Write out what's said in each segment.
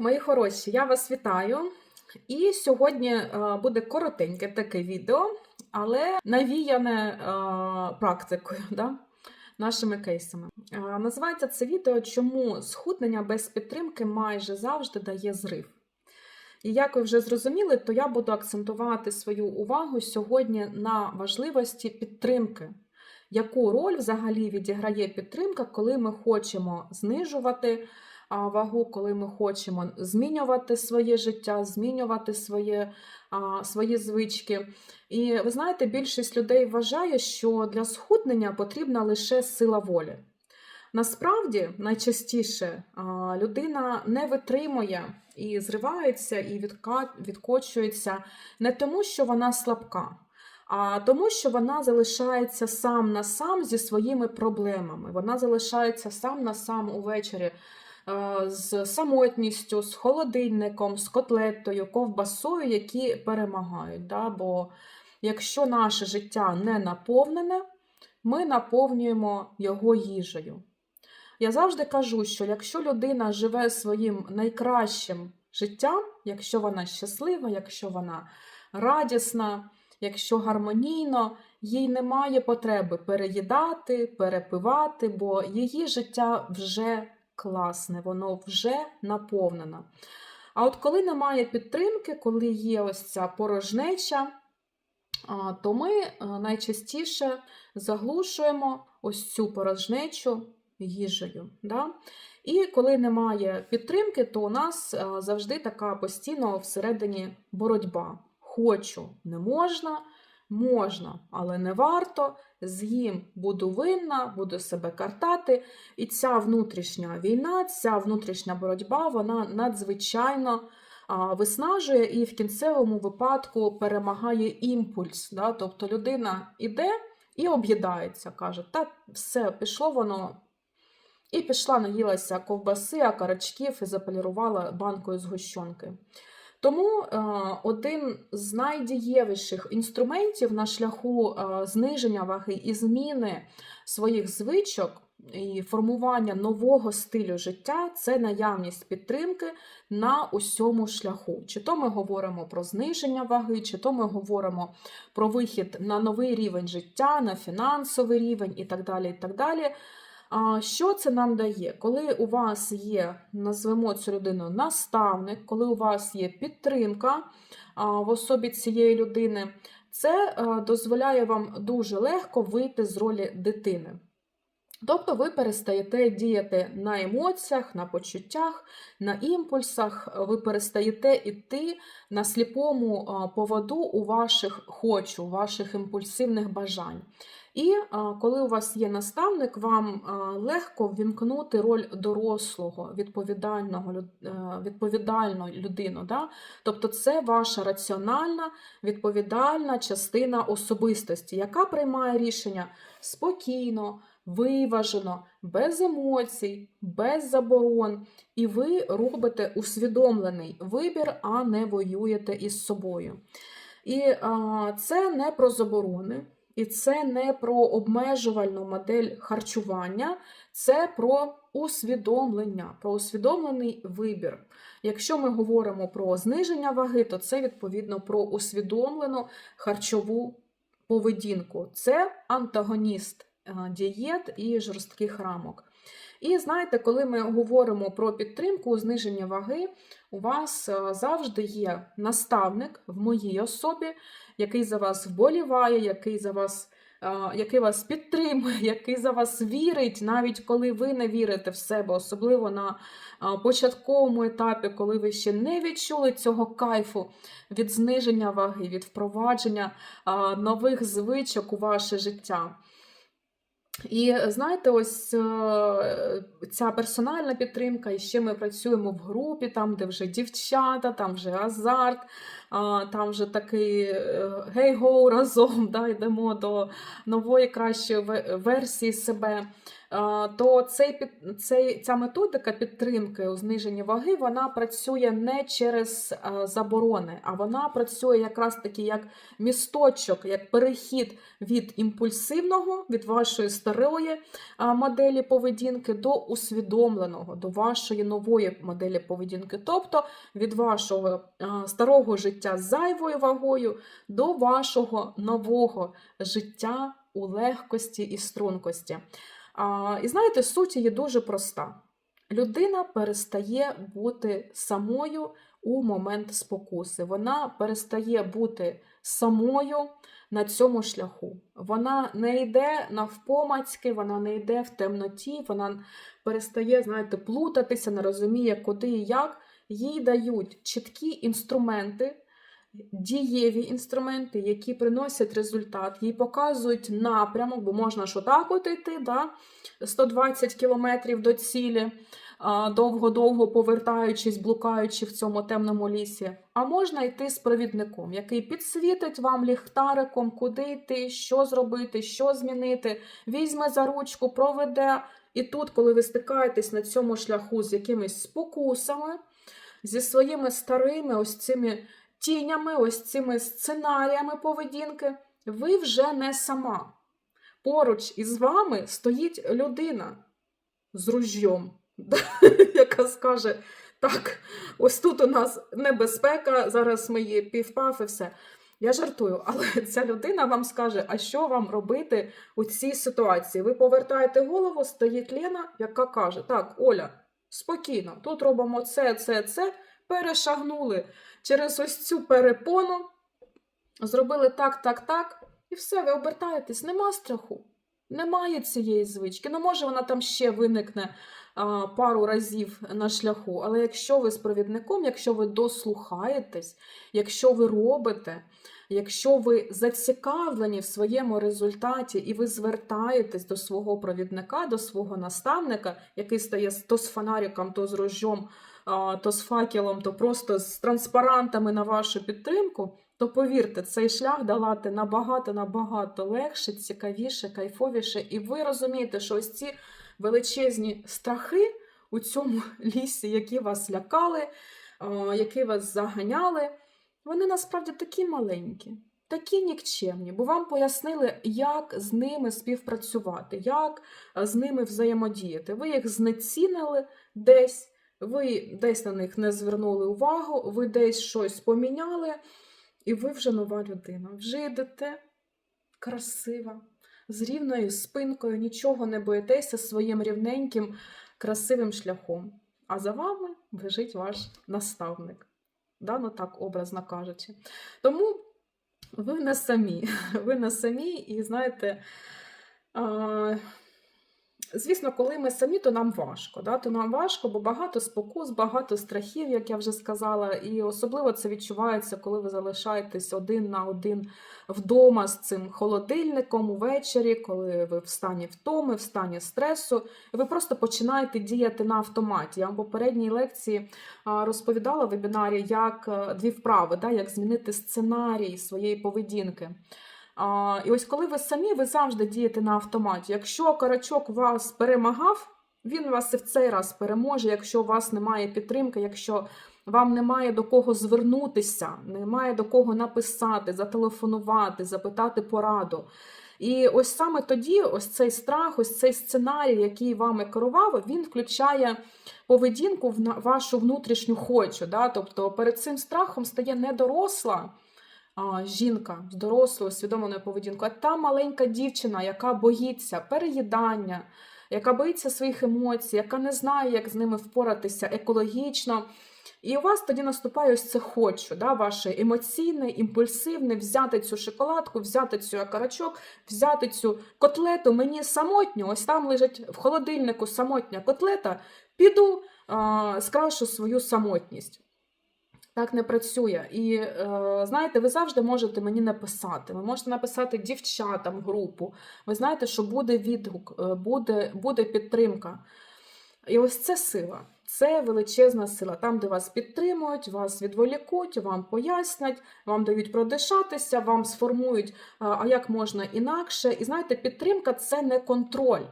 мої хороші, я вас вітаю. І сьогодні е, буде коротеньке таке відео, але навіяне е, практикою, да? нашими кейсами. Е, Називається це відео Чому схуднення без підтримки майже завжди дає зрив. І як ви вже зрозуміли, то я буду акцентувати свою увагу сьогодні на важливості підтримки. Яку роль взагалі відіграє підтримка, коли ми хочемо знижувати вагу, коли ми хочемо змінювати своє життя, змінювати своє, свої звички. І ви знаєте, більшість людей вважає, що для схуднення потрібна лише сила волі. Насправді, найчастіше людина не витримує і зривається, і відкочується не тому, що вона слабка, а тому, що вона залишається сам на сам зі своїми проблемами. Вона залишається сам на сам увечері з самотністю, з холодильником, з котлетою, ковбасою, які перемагають. Да? Бо якщо наше життя не наповнене, ми наповнюємо його їжею. Я завжди кажу, що якщо людина живе своїм найкращим життям, якщо вона щаслива, якщо вона радісна, якщо гармонійно, їй немає потреби переїдати, перепивати, бо її життя вже класне, воно вже наповнено. А от коли немає підтримки, коли є ось ця порожнеча, то ми е, найчастіше заглушуємо ось цю порожнечу їжею. Да? І коли немає підтримки, то у нас е, завжди така постійно всередині боротьба. Хочу, не можна, можна, але не варто. З'їм буду винна, буду себе картати. І ця внутрішня війна, ця внутрішня боротьба, вона надзвичайно виснажує і в кінцевому випадку перемагає імпульс. Да? Тобто людина іде і об'їдається, каже, та все, пішло воно. І пішла, наїлася ковбаси, окорочків і заполірувала банкою згущенки. Тому е, один з найдієвіших інструментів на шляху е, зниження ваги і зміни своїх звичок і формування нового стилю життя це наявність підтримки на усьому шляху. Чи то ми говоримо про зниження ваги, чи то ми говоримо про вихід на новий рівень життя, на фінансовий рівень і так далі. і так далі. Що це нам дає? Коли у вас є, назвемо цю людину наставник, коли у вас є підтримка в особі цієї людини, це е, дозволяє вам дуже легко вийти з ролі дитини. Тобто ви перестаєте діяти на емоціях, на почуттях, на імпульсах, ви перестаєте йти на сліпому поводу у ваших хочу, ваших імпульсивних бажань. І коли у вас є наставник, вам легко ввімкнути роль дорослого, відповідального е, відповідальну людину. Да? Тобто це ваша раціональна, відповідальна частина особистості, яка приймає рішення спокійно, виважено, без емоцій, без заборон, і ви робите усвідомлений вибір, а не воюєте із собою. І а, це не про заборони. І це не про обмежувальну модель харчування, це про усвідомлення, про усвідомлений вибір. Якщо ми говоримо про зниження ваги, то це відповідно про усвідомлену харчову поведінку. Це антагоніст дієт і жорстких рамок. І знаєте, коли ми говоримо про підтримку, зниження ваги, у вас е, завжди є наставник в моїй особі, який за вас вболіває, який за вас. Е, який вас підтримує, який за вас вірить, навіть коли ви не вірите в себе, особливо на е, початковому етапі, коли ви ще не відчули цього кайфу від зниження ваги, від впровадження нових звичок у ваше життя. І знаєте, ось е, ця персональна підтримка, і ще ми працюємо в групі, там, де вже дівчата, там вже азарт, там вже такий гей-гоу разом, да, йдемо до нової кращої версії себе. А, То цей, під- цей, ця методика підтримки у зниженні ваги вона працює не через заборони, а вона працює якраз таки як місточок, як перехід від імпульсивного, від вашої старої моделі поведінки до усвідомленого, до вашої нової моделі поведінки, тобто від вашого старого життя з зайвою вагою до вашого нового життя у легкості і стрункості. І знаєте, суть її дуже проста. Людина перестає бути самою у момент спокуси. Вона перестає бути самою на цьому шляху. Вона не йде навпомацьки, вона не йде в темноті, вона перестає, знаєте, плутатися, не розуміє, куди і як. Їй дають чіткі інструменти, дієві інструменти, які приносять результат, їй показують напрямок, бо можна ж отак от йти, да? 120 кілометрів до цілі, довго-довго повертаючись, блукаючи в цьому темному лісі. А можна йти з провідником, який підсвітить вам ліхтариком, куди йти, що зробити, що змінити, візьме за ручку, проведе. І тут, коли ви стикаєтесь на цьому шляху з якимись спокусами, зі своїми старими ось цими тінями, ось цими сценаріями поведінки, ви вже не сама. Поруч із вами стоїть людина з ружьом, яка скаже: так, ось тут у нас небезпека, зараз ми її півпав і все. Я жартую, але ця людина вам скаже, а що вам робити у цій ситуації? Ви повертаєте голову, стоїть Лена, яка каже: Так, Оля, спокійно, тут робимо це, це, це, перешагнули через ось цю перепону, зробили так, так, так, і все, ви обертаєтесь, нема страху. Немає цієї звички. Ну, може, вона там ще виникне а, пару разів на шляху. Але якщо ви з провідником, якщо ви дослухаєтесь, якщо ви робите, якщо ви зацікавлені в своєму результаті і ви звертаєтесь до свого провідника, до свого наставника, який стає то з фонариком, то з рожжом, то з факелом, то просто з транспарантами на вашу підтримку, то повірте, цей шлях долати набагато набагато легше, цікавіше, кайфовіше, і ви розумієте, що ось ці величезні страхи у цьому лісі, які вас лякали, які вас заганяли, вони насправді такі маленькі. Такі нікчемні, бо вам пояснили, як з ними співпрацювати, як з ними взаємодіяти. Ви їх знецінили десь, ви десь на них не звернули увагу, ви десь щось поміняли, і ви вже нова людина. Вже йдете красива, з рівною спинкою, нічого не боїтеся своїм рівненьким, красивим шляхом. А за вами лежить ваш наставник. Да, ну так, образно кажучи. Тому ви не самі. Ви не самі, і знаєте. Звісно, коли ми самі, то нам важко. Да? То нам важко, бо багато спокус, багато страхів, як я вже сказала, і особливо це відчувається, коли ви залишаєтесь один на один вдома з цим холодильником увечері, коли ви в стані втоми, в стані стресу, ви просто починаєте діяти на автоматі. Я вам в попередній лекції розповідала в вебінарі, як е, дві вправи, да? як змінити сценарій своєї поведінки. А, і ось коли ви самі, ви завжди дієте на автоматі. Якщо карачок вас перемагав, він вас і в цей раз переможе. Якщо у вас немає підтримки, якщо вам немає до кого звернутися, немає до кого написати, зателефонувати, запитати пораду. І ось саме тоді, ось цей страх, ось цей сценарій, який вами керував, він включає поведінку в вашу внутрішню хочу. Да? Тобто перед цим страхом стає не доросла жінка з дорослою усвідомленою поведінкою, а та маленька дівчина, яка боїться переїдання, яка боїться своїх емоцій, яка не знає, як з ними впоратися екологічно. І у вас тоді наступає ось це хочу, да, ваше емоційне, імпульсивне, взяти цю шоколадку, взяти цю окорочок, взяти цю котлету. Мені самотньо, ось там лежить в холодильнику самотня котлета, піду а, скрашу свою самотність. Так не працює. І е, знаєте, ви завжди можете мені написати. Ви можете написати дівчатам групу. Ви знаєте, що буде відгук, е, буде, буде підтримка. І ось це сила. це величезна сила. Там, де вас підтримують, вас відволікуть, вам пояснять, вам дають продишатися, вам сформують, а а як можна інакше. І знаєте, підтримка це не контроль.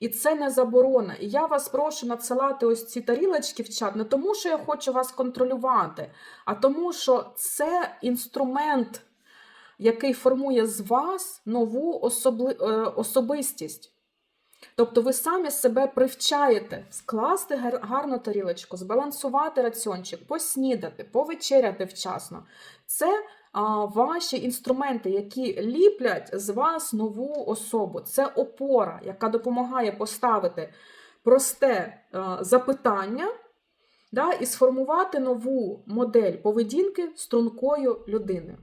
І це не заборона. І я вас прошу надсилати ось ці тарілочки в чат не тому, що я хочу вас контролювати, а тому, що це інструмент, який формує з вас нову особли... е, особистість. Тобто ви самі себе привчаєте скласти гарну тарілочку, збалансувати раціончик, поснідати, повечеряти вчасно. Це ваші інструменти, які ліплять з вас нову особу. Це опора, яка допомагає поставити просте запитання да, і сформувати нову модель поведінки стрункою людини.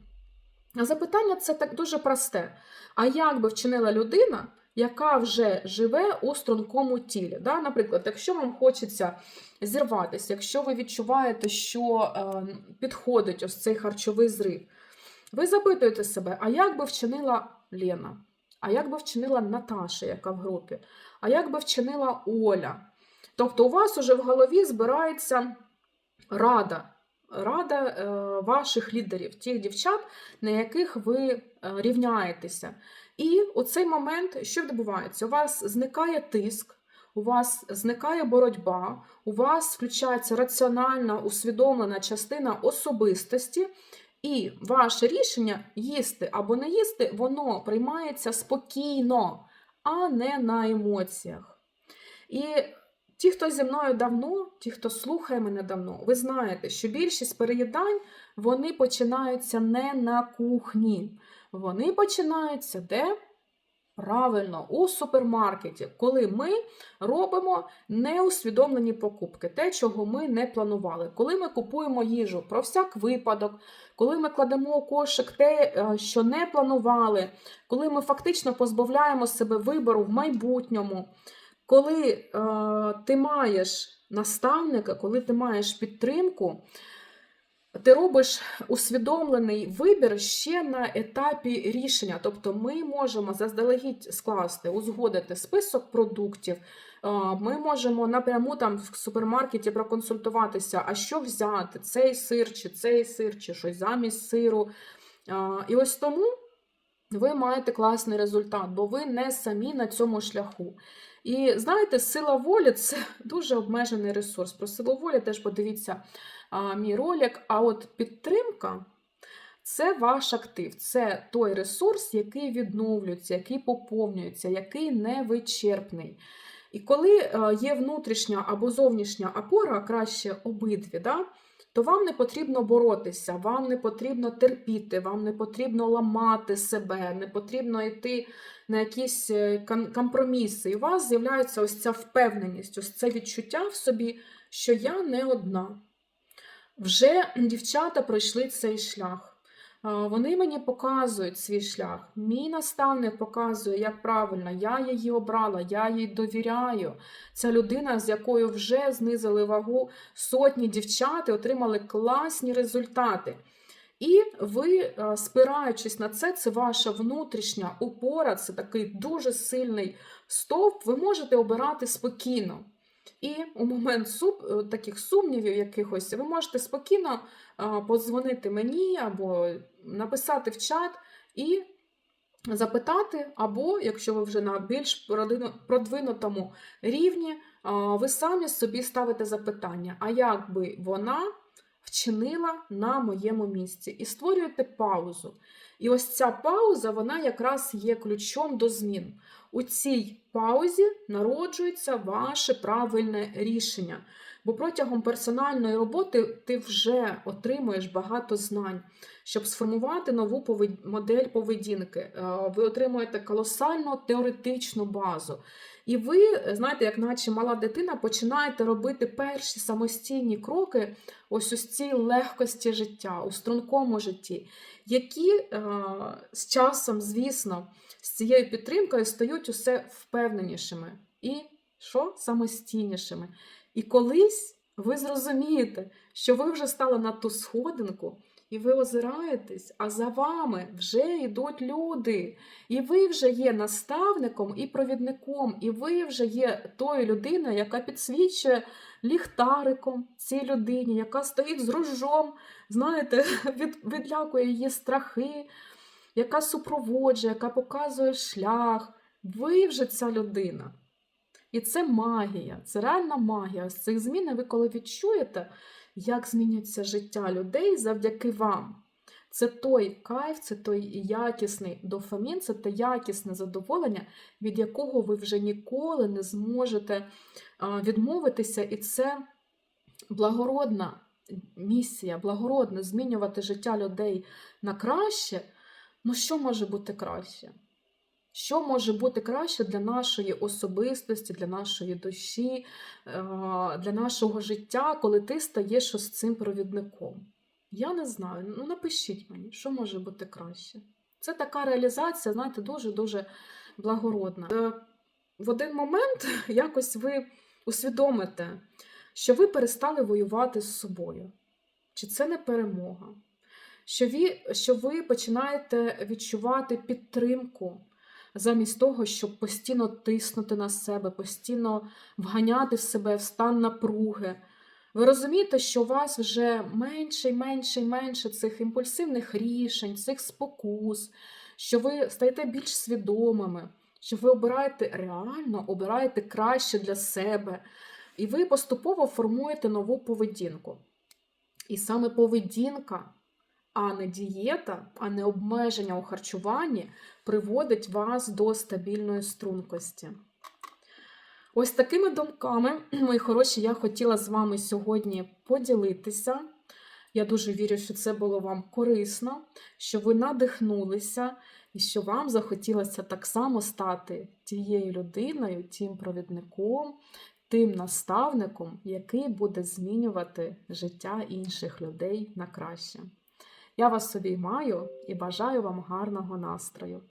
Запитання це так дуже просте. А як би вчинила людина, яка вже живе у стрункому тілі? Да? Наприклад, якщо вам хочеться зірватися, якщо ви відчуваєте, що е, підходить ось цей харчовий зрив, ви запитуєте себе, а як би вчинила Лена? А як би вчинила Наташа, яка в групі? А як би вчинила Оля? Тобто у вас уже в голові збирається рада, рада е, ваших лідерів, тих дівчат, на яких ви е, рівняєтеся. І у цей момент що відбувається? У вас зникає тиск, у вас зникає боротьба, у вас включається раціональна усвідомлена частина особистості, і ваше рішення їсти або не їсти, воно приймається спокійно, а не на емоціях. І ті, хто зі мною давно, ті, хто слухає мене давно, ви знаєте, що більшість переїдань вони починаються не на кухні. Вони починаються де? Правильно, у супермаркеті, коли ми робимо неусвідомлені покупки, те, чого ми не планували. Коли ми купуємо їжу про всяк випадок, коли ми кладемо у кошик те, е, що не планували, коли ми фактично позбавляємо себе вибору в майбутньому, коли е, ти маєш наставника, коли ти маєш підтримку, ти робиш усвідомлений вибір ще на етапі рішення. Тобто ми можемо заздалегідь скласти, узгодити список продуктів. Ми можемо напряму там в супермаркеті проконсультуватися, а що взяти: цей сир, чи цей сир, чи щось замість сиру. І ось тому ви маєте класний результат, бо ви не самі на цьому шляху. І знаєте, сила волі це дуже обмежений ресурс. Про силу волі теж подивіться мій ролик. А от підтримка це ваш актив, це той ресурс, який відновлюється, який поповнюється, який невичерпний. І коли е, є внутрішня або зовнішня опора, краще обидві, да, то вам не потрібно боротися, вам не потрібно терпіти, вам не потрібно ламати себе, не потрібно йти на якісь е, компроміси. І у вас з'являється ось ця впевненість, ось це відчуття в собі, що я не одна. Вже дівчата пройшли цей шлях. Вони мені показують свій шлях. Мій наставник показує, як правильно, я її обрала, я їй довіряю. Ця людина, з якою вже знизили вагу сотні дівчат отримали класні результати. І ви, спираючись на це, це ваша внутрішня опора, це такий дуже сильний стовп, ви можете обирати спокійно. І у момент суп, е, таких сумнівів якихось, ви можете спокійно подзвонити мені або написати в чат і запитати, або, якщо ви вже на більш продвинутому рівні, ви самі собі ставите запитання, а як би вона вчинила на моєму місці, і створюєте паузу. І ось ця пауза, вона якраз є ключом до змін. У цій паузі народжується ваше правильне рішення. Бо протягом персональної роботи ти вже отримуєш багато знань, щоб сформувати нову модель поведінки. Е, Ви отримуєте колосальну теоретичну базу. І ви, знаєте, як наче мала дитина, починаєте робити перші самостійні кроки ось у цій легкості життя, у стрункому житті, які е, з часом, звісно, з цією підтримкою стають усе впевненішими і що самостійнішими. І колись ви зрозумієте, що ви вже стали на ту сходинку, і ви озираєтесь, а за вами вже йдуть люди. І ви вже є наставником і провідником, і ви вже є тою людиною, яка підсвічує ліхтариком цій людині, яка стоїть з ружом, знаєте, від, відлякує її страхи, яка супроводжує, яка показує шлях. Ви вже ця людина. І це магія, це реальна магія. Ось цих змін, ви коли відчуєте, як змінюється життя людей завдяки вам. Це той кайф, це той якісний дофамін, це те якісне задоволення, від якого ви вже ніколи не зможете відмовитися. І це благородна місія, благородна змінювати життя людей на краще. Ну, що може бути краще? Що може бути краще для нашої особистості, для нашої душі, е, для нашого життя, коли ти стаєш ось цим провідником? Я не знаю. Ну, напишіть мені, що може бути краще. Це така реалізація, знаєте, дуже-дуже благородна. Е, В один момент якось ви усвідомите, що ви перестали воювати з собою. Чи це не перемога? Що ви, що ви починаєте відчувати підтримку замість того, щоб постійно тиснути на себе, постійно вганяти в себе в стан напруги. Ви розумієте, що у вас вже менше і менше і менше цих імпульсивних рішень, цих спокус, що ви стаєте більш свідомими, що ви обираєте реально, обираєте краще для себе, і ви поступово формуєте нову поведінку. І саме поведінка, а не дієта, а не обмеження у харчуванні приводить вас до стабільної стрункості. Ось такими думками, мої хороші, я хотіла з вами сьогодні поділитися. Я дуже вірю, що це було вам корисно, що ви надихнулися і що вам захотілося так само стати тією людиною, тим провідником, тим наставником, який буде змінювати життя інших людей на краще. Я вас собі маю і бажаю вам гарного настрою.